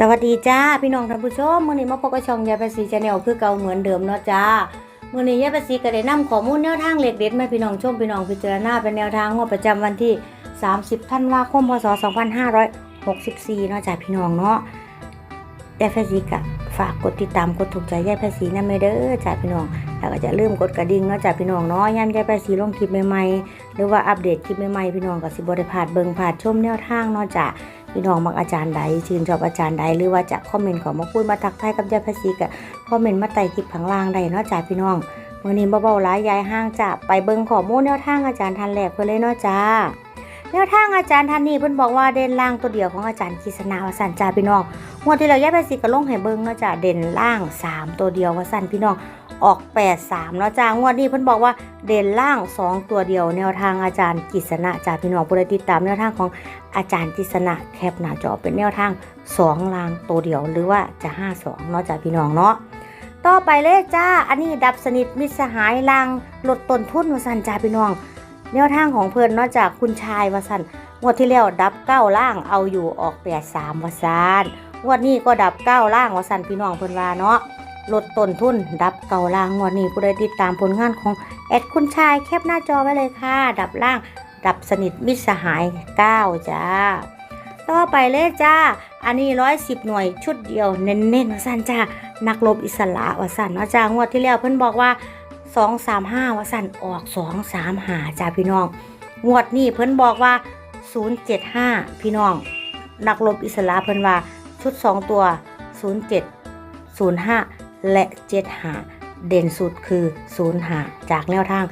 สวัสดีจ้าพี่น้องท่านผู้ชมมื้อนี้มาพบกับช่องยายภาษีชาแนลคือเก่าเหมือนเดิมเนาะจ้ามื้อนี้ยายภาษีก็ได้นำข้อมูลแนวทางเลขเด็ดมาพี่น้องชมพี่น้องพิจารณาเป็นแนวทางงวดประจำวันที่ 30ธันวาคมพศ 2564เนาะจ้าพี่น้องเนาะยายภาษีก็ฝากกดติดตามกดถูกใจยายภาษีนำเด้อจ้าพี่น้องแล้วก็จะลืมกดกระดิ่งเนาะจ้าพี่น้องเนาะยามยายภาษีลงคลิปใหม่ๆหรือว่าอัปเดตคลิปใหม่ๆพี่น้องก็สิบ่ได้พลาดเบิ่งพลาดชมแนวทางเนาะจ้า พี่น้องมักอาจารย์ใดชื่นชอบอาจารย์ใดหรือว่าจะคอมเมนต์ขอมาพูดมาทักทายกับยายภาษีกับคอมเมนต์มาไต่คลิปผังล่างใดเนาะจ้าพี่น้องวันนี้เบาๆหลายยายห้างจะไปเบิ่งข้อมูลแนวทางอาจารย์ทันแหลกเพื่อเลยเนาะจ้าแนวทางอาจารย์ท่านนี้เพิ่นบอกว่าเด่นล่างตัวเดียวของอาจารย์กฤษณาวสันจ้าพี่น้องงวดที่เราแยายภาษีก็ลงให้เบิ่งเนาะจ้าเด่นล่าง 3 ตัวเดียววสันพี่น้อง ออก 8 3เนาะจ้างวดนี้เพิ่นบอกว่าเด่นล่าง 2 ตัวเดียว แนวทางอาจารย์กฤษณะจ้าพี่น้องผู้ใดติดตามแนวทางของอาจารย์กิษณะแคปหน้าจอเป็นแนวทาง 2 ลางตัวเดียวหรือว่าจะ 5 2เนาะจ้ะพี่น้องเนาะต่อไปเลยจ้า อันนี้ดับสนิทมิสหายลางลดต้นทุนวสันจ้าพี่น้อง แนวทางของเพื่อนนอกจากคุณชายวสันงวดที่แล้วดับเก้าล่างเอาอยู่ออกแปดสามวสันงวดนี้ก็ดับเก้าล่างวสันพี่น้องเพื่อนว่าเนาะ ลดต้นทุน ดับเก้าล่างงวดนี้ผู้ใดติดตามผลงานของแอดคุณชายแคปหน้าจอไว้เลยค่ะ ดับล่าง ดับสนิทมิตรสหาย 9 จ้า ต่อไปเลยจ้า อันนี้ร้อยสิบหน่วยชุดเดียวเน้นๆวาสันจ้า นักรบอิสระวาสันนะจ้างวดที่แล้วเพิ่นบอกว่า 2 3 5วาสันออก 2 3หาจ้าพี่น้อง งวดนี้เพิ่นบอกว่า 075 พี่น้อง นักรบอิสระเพิ่นว่าชุด 2 ตัว 07 05 และ75เด่นสุดคือ05จากแนวทาง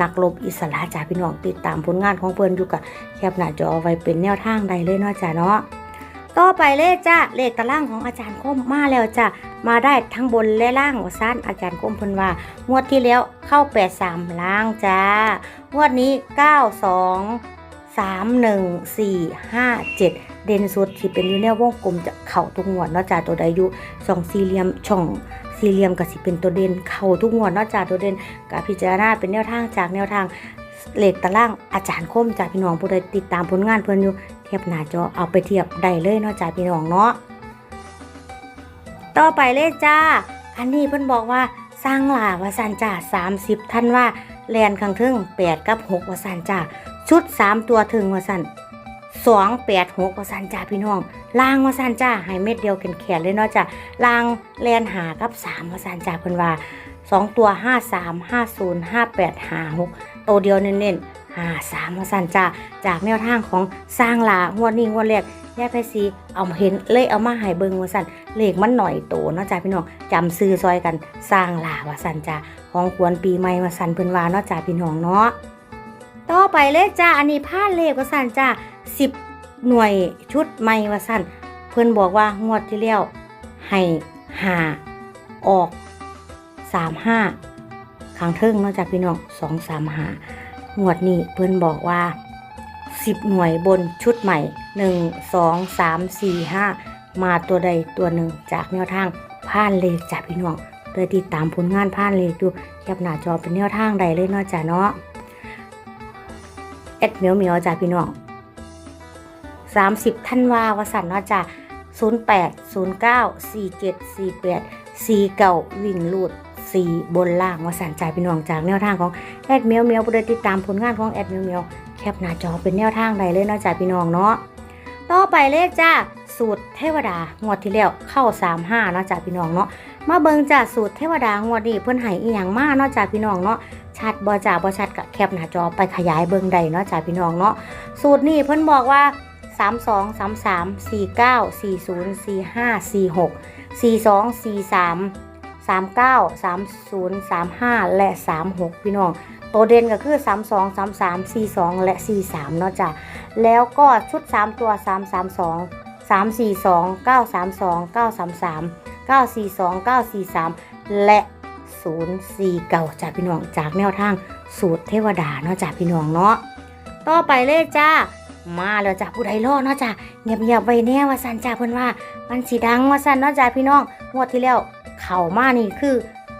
นักรบอิสระจ้าพี่น้องติดตามผลงานของเพิ่นอยู่กับแคปหน้าจอไว้เป็นแนวทางใดเลยเนาะจ้าเนาะต่อไปเลยจ้าเลขตารางของอาจารย์คมมาแล้วจ้ามาได้ทั้งบนและล่างว่าซั่นอาจารย์คมเพิ่นว่างวดที่แล้วเข้า83ล่างจ้างวดนี้92 3 1 4 5 7เด่นสุดที่เป็นอยู่ในวงกลมจะเข้าทุกงวเนาะจ้าตัวใดอยู่ช่องสี่เหลี่ยมช่อง สี่เหลี่ยมก็สิเป็นตัวเด่นเข้าทุกงวดนาะจ้าตัวเด่นกับพิจารณาเป็นแนวทางจากแนวทางเลขตารางอาจารย์คมจากพี่น้องผู้ใดติดตามผลงานเพิ่อนอยู่เทียบหน้าจอเอาไปเทียบได้เลยนาะจากพี่น้องเนาะต่อไปเลยจ้า อันนี้เพิ่อนบอกว่าสร้างหลาวาสันจ้า30ท่านว่าแลนข้งทึ่ง8กับ6ว่าสันจ้าชุด3ตัวถึงวาสัน 2 8 6ว่าสันจ้าพี่น้องล่างว่าสันจ้าให้เม็ดเดียวแขนๆเลยเนาะจ้าล่างแลนหากับ3ว่าสันจ้าเพิ่นว่าสองตัวห้าสามห้าศูนย์ห้าแปดห้าหกตัวเดียวเน้นๆห้าสามมาสันจ้าจากแนวทางของสร้างลางวดนี้งวดแรกแย่ไพซีเอามาเห็นเลยเอามาหายเบิงว่าสันเลขมันหน่อยโตเนาะจ้าพี่น้องจำซื้อซอยกันสร้างลาว่าสันจ้าของควรปีใหม่ว่าสันเพิ่นว่าเนาะจ้าพี่น้องเนาะต่อไปเลยจ้าอันนี้ผ้าเลขว่าสันจ้า สิบหน่วยชุดใหม่ว่าสั้นเพิ่อนบอกว่างวดที่แล้วให้หาออกสามห้าข้งเทิงนอกจากพี่น้องสองสามหางวดนี้เพื่อนบอกว่าสิบหน่วยบนชุดใหม่หนึ่งสองสามสี่ห้ามาตัวใดตัวหนึ่งจากแนวทางผ่านเลขจากพี่น้องโดยติดตามผลงานผ่านเลขดูแคปหน้าจอเป็นแนวทางใดเลยนาะจ้ะเนาะแอดเหมียวเหมียวจ้ะพี่น้อง สามสิบท่านวาวสันเนาะจ้ะศูนย์แปดศูนย์เก้าสี่เจ็ดสี่แปดสีเก่าวิ่งลูดสีบนล่างว่าสันใจพี่น้องจากแนวทางของแอดเมียวเมียวผู้ใดติดตามผลงานของแอดเมียวเมียวแคปหน้าจอเป็นแนวทางใดเลยเนาะจากพี่น้องเนาะต่อไปเลขจ้าสูตรเทวดางวดที่แล้วเข้า35เนาะจากพี่น้องเนาะมาเบิงจ้าสูตรเทวดางวดนี้เพิ่นให้อีหยังมาเนาะจากพี่น้องเนาะชัดบ่จ้าบ่ชัดก็แคปหน้าจอไปขยายเบิงได้เนาะจากพี่น้องเนาะสูตรนี้เพิ่นบอกว่า 32 33 49 40 45 46 42 43 39 30 35 และ 36 พี่น้อง ตัวเด่นก็คือ 32 33 42 และ 43 เนาะจ้ะ แล้วก็ชุด 3 ตัว 332 342 932 933 942 943 และ 049จ้ะพี่น้องจากแนวทางสูตรเทวดาเนาะจ้ะพี่น้องเนาะ ต่อไปเลยจ้า มาแล้วจ้ะผู้ใดรอเนาะจ้ะเงียบๆไว้แน่ว่าสันจ้าเพื่อนว่า มันสีดังว่าสันเนาะจ้ะพี่น้องงวดที่แล้วเข่ามานี่คือ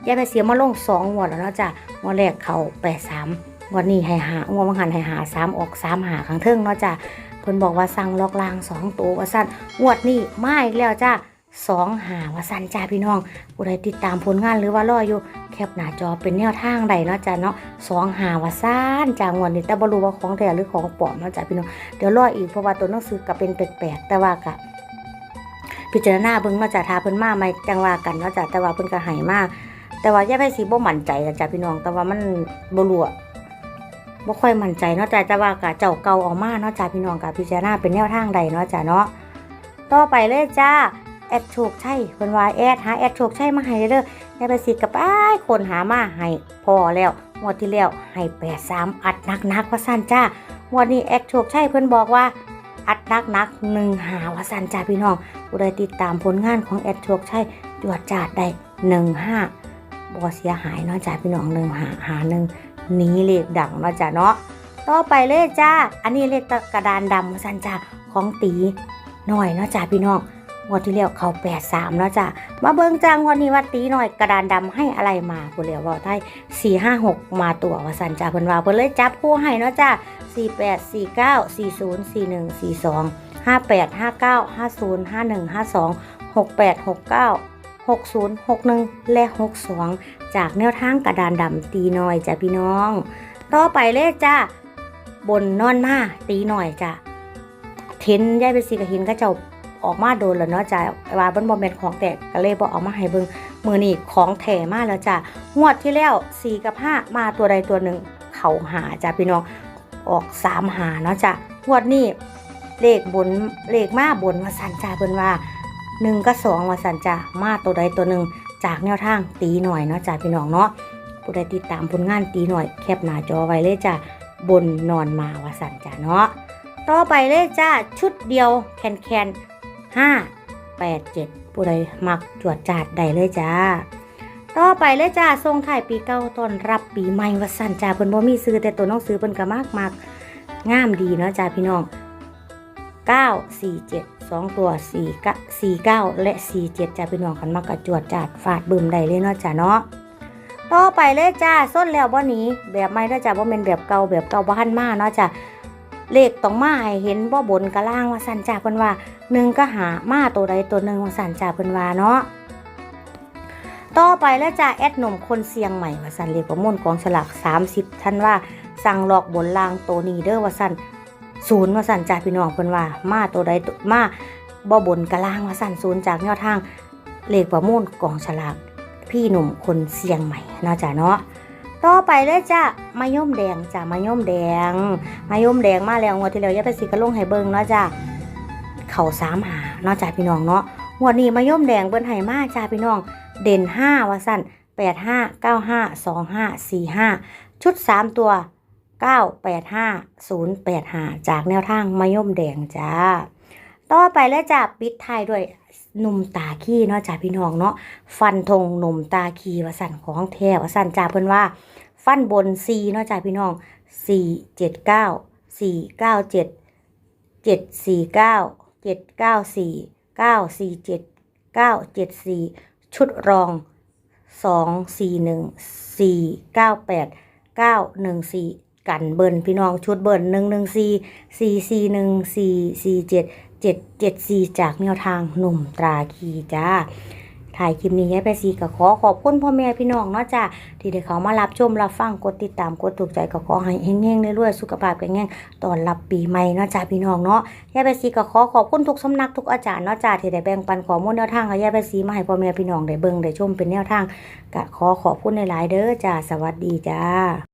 ยายไปเสียมาลงสองงวดแล้วเนาะจ้ะงวดแรกเข่าแปดสามงวดนี้ให้หางวดมังหันให้หาสามออกสามหาข้างเทิงเนาะจ้ะเพื่อนบอกว่าสั่งล็อกลางสองตัวว่าสันงวดนี้มาอีกแล้วจ้ะ สองหาว่าสันจ้าพี่น้องผู้ใดติดตามผลงานหรือว่ารออยู่แคปหน้าจอเป็นแนวทางใดเนาะจ้าเนาะสองหาว่าซ่านจ้างวนนี้แต่บรูว่าของแท้หรือของปลอมเนาะจ้าพี่น้องเดี๋ยวรออีกเพราะว่าตัวหนังสือก็เป็นแปลกๆแต่ว่าก็พิจารณาเบิ่งเนาะจ้าทาเพิ่นมาไหมจังว่ากันเนาะจ้าแต่ว่าเพิ่นก็ให้มาแต่ว่าอย่าไปสิบ่มั่นใจนะจ้าพี่น้องแต่ว่ามันบรู้อะบ่ค่อยมั่นใจเนาะจ้าแต่ว่าก็เจ้าเก่าออกมาเนาะจ้าพี่น้องก็พิจารณาเป็นแนวทางใดเนาะจ้าเนาะต่อไปเลยจ้า แอดโชคชัยเพิ่นว่าแอดหาแอดโชคชัยมาให้เด้อแอดไปสิกับอ้ายคนหามาให้พอแล้วงวดที่แล้วให้83อัดหนักว่าซั่นจ้างวดนี้แอดโชคชัยเพิ่นบอกว่าอัดหนักๆ1หาว่าซั่นจ้าพี่น้องผู้ใดติดตามผลงานของแอดโชคชัยจวดจาดได้15บ่เสียหายเนาะจ้าพี่น้อง1หาหาหนีเลขดังเนาะจ้าเนาะต่อไปเลยจ้า อันนี้เลขกระดานดำว่าซั่นจ้าของตีหน่อยเนาะจ้าพี่น้อง งวดที่แล้วเขาแปดสามแล้วจ้ะ มาเบิ่งจังวันนี้ว่าตีหน่อยกระดานดำให้อะไรมาผู้เหลียวบอได้สี่ห้าหกมาตัวว่าสันจ้าเพิ่นว่าเพิ่นเลยจับคู่ให้เนาะจ้าสี่แปดสี่เก้าสี่ศูนย์สี่หนึ่งสี่สองห้าแปดห้าเก้าห้าศูนย์ห้าหนึ่งห้าสองหกแปดหกเก้าหกศูนย์หกหนึ่งและหกสองจากแนวทางกระดานดำตีหน่อยจ้ะพี่น้อง ต่อไปเลยจ้าบนนอนมาตีหน่อยจ้ะเทนยายไปสีกับหินก็เจ้า ออกมาโดนแล้วเนาะจ้ะว่าเบิ้นบอมเมนของแตกก็เลยบอกเอามาให้เบิ่งมือนี่ของแถมาแล้วจ้ะงวดที่แล้ว4กับ5มาตัวใดตัวหนึ่งเขาหาจ้ะพี่น้องออก3หาเนาะจ้ะงวดนี้เลขบนเลขมาบนวาสันจ้าเพิ่นว่า1กับ2ว่าสันจ้ะมาตัวใดตัวหนึ่งจากแนวทางตีหน่อยเนาะจ้ะพี่น้องเนาะผู้ใดติดตามผลงานตีหน่อยแคปหน้าจอไว้เลยจ้ะบนนอนมาวาสันจ้ะเนาะต่อไปเลยจ้าชุดเดียวแคนแคน ห้าแปดเจ็ดผู้ใดมักจวดจาดใดเลยจ้า ต่อไปเลยจ้าทรงถ่ายปีเก่าต้อนรับปีใหม่วัสันจ้าเพิ่นบ่มีซื้อแต่ตัวน้องซื้อเพิ่นก็มากมากงามดีเนาะจ้าพี่น้อง9 4 7 2ตัว4กะ4 9และ4 7จ้าพี่น้องกันมากกระจวดจาดฟาดบึมได้เลยเนาะจ้าเนาะต่อไปเลยจ้าส้นแล้วบ่หนี้แบบใหม่เนาะจ้าบ่แม่นแบบเก่าแบบเก่าบ่ทันมาเนาะจ้า เลขต้องมาให้เห็นบ่บนกระล่างว่าสันจ้าเพิ่นว่าหนึ่งก็หามาตัวใดตัวหนึ่งของสันจ่าเพิ่นว่าเนาะต่อไปแล้วจ้าแอดหนุ่มคนเสียงใหม่ว่าสันเรียกประมูลกองฉลาก30ท่านว่าสั่งหลอกบนลางตัวนี้เด้อว่าสันศูนย์ว่าสันจ่าพี่น้องเพิ่นว่ามาตัวใดมาบ่บนกระล่างว่าสันศูนย์จากแนวทางเลขประมูลกองฉลากพี่หนุ่มคนเสียงใหม่นาะจ้าเนาะ ต่อไปเลยจ้ามะย่มแดงจ้ามะย่มแดงมะย่มแดงมาแล้วงวดที่แล้วยาไปสิกระลงให้เบิงเนาะจ้าเข่าสามหาเนาะจ้าพี่น้องเนาะงวดนี้มาย่อมแดงเบิ้นไห้มาจ้าพี่น้อง เด่นห้าว่าสั้นแปดห้าเก้าห้าสองห้าสี่ห้าชุดสามตัวเก้าแปดห้าศูนย์แปดห้าจากแนวทางมาย่อมแดงจ้าต่อไปแล้วจ้าปิดท้ายด้วยหนุ่มตาขี้เนาะจ้าพี่น้องเนาะฟันธงหนุ่มตาขี้วสันของแท้วสันจ้าเพิ่อนว่า ฟันบนซีเนาะจ้าพี่น้องสี่เจ็ดเก้าสี่เก้าเจ็ดเจ็ดสี่เก้าเจ็ดเก้าสี่เก้าสี่เจ็ดเก้าเจ็ดสี่ชุดรองสองสี่หนึ่งสี่เก้าแปดเก้าหนึ่งสี่กันเบิร์นพี่น้องชุดเบิร์นหนึ่งหนึ่งสี่สี่สี่หนึ่งสี่สี่เจ็ดเจ็ดเจ็ดสี่จากแนวทางหนุ่มตราคีจ้า ถ่ายคลิปนี้ให้ไปซีก็ขอขอบคุณพ่อแม่พี่น้องเนาะจ้าที่ได้เขามารับชมรับฟังกดติดตามกดถูกใจก็ขอให้เฮงๆเรื่อยๆสุขภาพแข็งแรงตอนรับปีใหม่เนาะจ้าพี่น้องเนาะยายไปสีก็ขอขอบคุณทุกสำนักทุกอาจารย์เนาะจ้าที่ได้แบ่งปันข้อมูลแนวทางให้ยายไปสีมาให้พ่อแม่พี่น้องได้เบิ่งได้ชมเป็นแนวทางก็ขอขอบคุณหลายๆเด้อจ้าสวัสดีจ้า